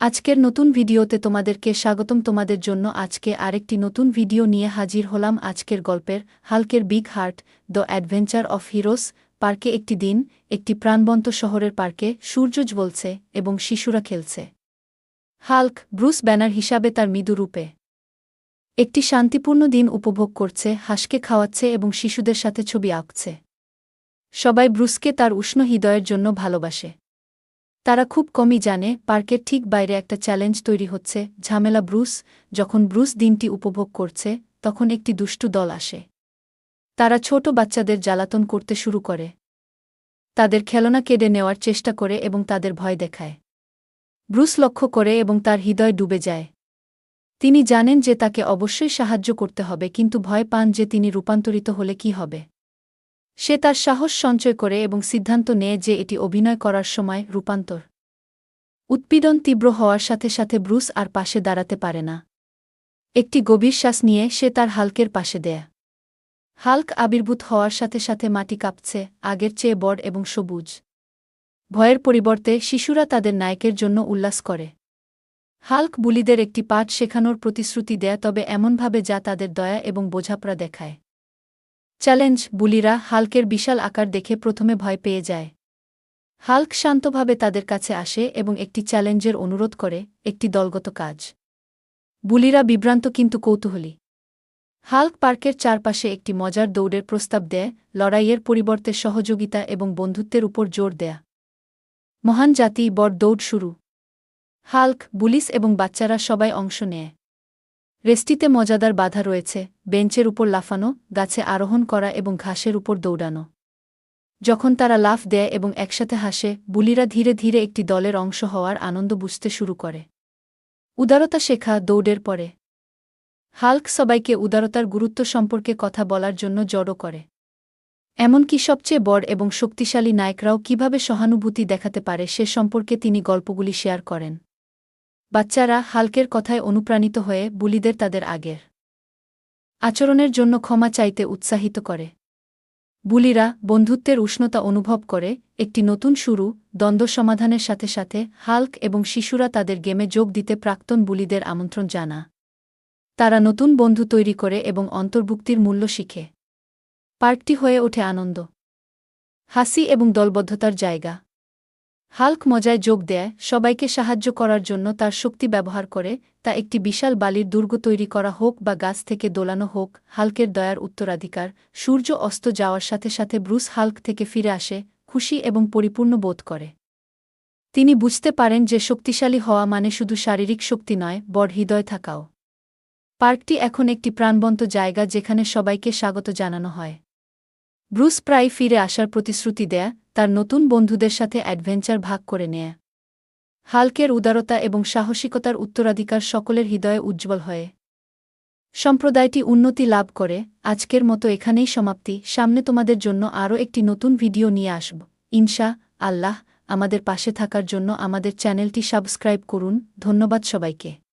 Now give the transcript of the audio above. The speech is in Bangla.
আজকের নতুন ভিডিওতে তোমাদেরকে স্বাগতম। তোমাদের জন্য আজকে আরেকটি নতুন ভিডিও নিয়ে হাজির হলাম আজকের গল্পের হালকের big heart, the adventure of heroes পার্কে একটি দিন, একটি প্রাণবন্ত শহরের পার্কে সূর্য জ্বলছে এবং শিশুরা খেলছে। হাল্ক, ব্রুস ব্যানার হিসাবে তার মৃদু রূপে। একটি শান্তিপূর্ণ দিন উপভোগ করছে, হাঁসকে খাওয়াচ্ছে এবং শিশুদের সাথে ছবি আঁকছে। সবাই ব্রুসকে তার উষ্ণ হৃদয়ের জন্য ভালোবাসে। তারা খুব কমই জানে পার্কের ঠিক বাইরে একটা চ্যালেঞ্জ তৈরি হচ্ছে, ঝামেলা ব্রুস, যখন ব্রুস দিনটি উপভোগ করছে, তখন একটি দুষ্টু দল আসে। তারা ছোট বাচ্চাদের জ্বালাতন করতে শুরু করে। তাদের খেলনা কেড়ে নেওয়ার চেষ্টা করে এবং তাদের ভয় দেখায়। ব্রুস লক্ষ্য করে এবং তার হৃদয় ডুবে যায়। তিনি জানেন যে তাকে অবশ্যই সাহায্য করতে হবে, কিন্তু ভয় পান যে তিনি রূপান্তরিত হলে কি হবে। সে তার সাহস সঞ্চয় করে এবং সিদ্ধান্ত নেয় যে এটি অভিনয় করার সময় রূপান্তর। উৎপীড়ন তীব্র হওয়ার সাথে সাথে ব্রুস আর পাশে দাঁড়াতে পারে না। একটি গভীর শ্বাস নিয়ে সে তার হালকের পাশে দেয়। হাল্ক আবির্ভূত হওয়ার সাথে সাথে মাটি কাঁপছে, আগের চেয়ে বড় এবং সবুজ। ভয়ের পরিবর্তে শিশুরা তাদের নায়কের জন্য উল্লাস করে। হাল্ক বুলিদের একটি পাঠ শেখানোর প্রতিশ্রুতি দেয়, তবে এমনভাবে যা তাদের দয়া এবং বোঝাপড়া দেখায়। চ্যালেঞ্জ, বুলিরা হাল্কের বিশাল আকার দেখে প্রথমে ভয় পেয়ে যায়। হাল্ক শান্তভাবে তাদের কাছে আসে এবং একটি চ্যালেঞ্জের অনুরোধ করে, একটি দলগত কাজ। বুলিরা বিভ্রান্ত কিন্তু কৌতূহলী। হাল্ক পার্কের চারপাশে একটি মজার দৌড়ের প্রস্তাব দেয়, লড়াইয়ের পরিবর্তে সহযোগিতা এবং বন্ধুত্বের উপর জোর দেয়া। মহান জাতি, বড় দৌড় শুরু। হাল্ক, বুলিস এবং বাচ্চারা সবাই অংশ নেয়। রেস্টিতে মজাদার বাধা রয়েছে, বেঞ্চের উপর লাফানো, গাছে আরোহণ করা এবং ঘাসের উপর দৌড়ানো। যখন তারা লাফ দেয় এবং একসাথে হাসে, বুলিরা ধীরে ধীরে একটি দলের অংশ হওয়ার আনন্দ বুঝতে শুরু করে। উদারতা শেখা দৌড়ের পরে। হাল্ক সবাইকে উদারতার গুরুত্ব সম্পর্কে কথা বলার জন্য জড়ো করে। এমনকি সবচেয়ে বড় এবং শক্তিশালী নায়করাও কীভাবে সহানুভূতি দেখাতে পারে সে সম্পর্কে তিনি গল্পগুলি শেয়ার করেন। বাচ্চারা হালকের কথায় অনুপ্রাণিত হয়ে বুলিদের তাদের আগের আচরণের জন্য ক্ষমা চাইতে উৎসাহিত করে। বুলিরা বন্ধুত্বের উষ্ণতা অনুভব করে, একটি নতুন শুরু, দ্বন্দ্ব সমাধানের সাথে সাথে হাল্ক এবং শিশুরা তাদের গেমে যোগ দিতে প্রাক্তন বুলিদের আমন্ত্রণ জানা। তারা নতুন বন্ধু তৈরি করে এবং অন্তর্ভুক্তির মূল্য শিখে। পার্কটি হয়ে ওঠে আনন্দ। হাসি এবং দলবদ্ধতার জায়গা। হাল্ক মজায় যোগ দেয় সবাইকে সাহায্য করার জন্য তার শক্তি ব্যবহার করে, তা একটি বিশাল বালির দুর্গ তৈরি করা হোক বা গাছ থেকে দোলানো হোক, হাল্কের দয়ার উত্তরাধিকার। সূর্য অস্ত যাওয়ার সাথে সাথে ব্রুস হাল্ক থেকে ফিরে আসে, খুশি এবং পরিপূর্ণ বোধ করে। তিনি বুঝতে পারেন যে শক্তিশালী হওয়া মানে শুধু শারীরিক শক্তি নয়, বড় হৃদয় থাকাও। পার্কটি এখন একটি প্রাণবন্ত জায়গা যেখানে সবাইকে স্বাগত জানানো হয়। ব্রুস প্রায় ফিরে আসার প্রতিশ্রুতি দেয়া তার নতুন বন্ধুদের সাথে অ্যাডভেঞ্চার ভাগ করে নেয়। হালকের উদারতা এবং সাহসিকতার উত্তরাধিকার সকলের হৃদয়ে উজ্জ্বল হয়ে। সম্প্রদায়টি উন্নতি লাভ করে। আজকের মতো এখানেই সমাপ্তি। সামনে তোমাদের জন্য আরও একটি নতুন ভিডিও নিয়ে আসব। ইনশা আল্লাহ আমাদের পাশে থাকার জন্য আমাদের চ্যানেলটি সাবস্ক্রাইব করুন। ধন্যবাদ সবাইকে।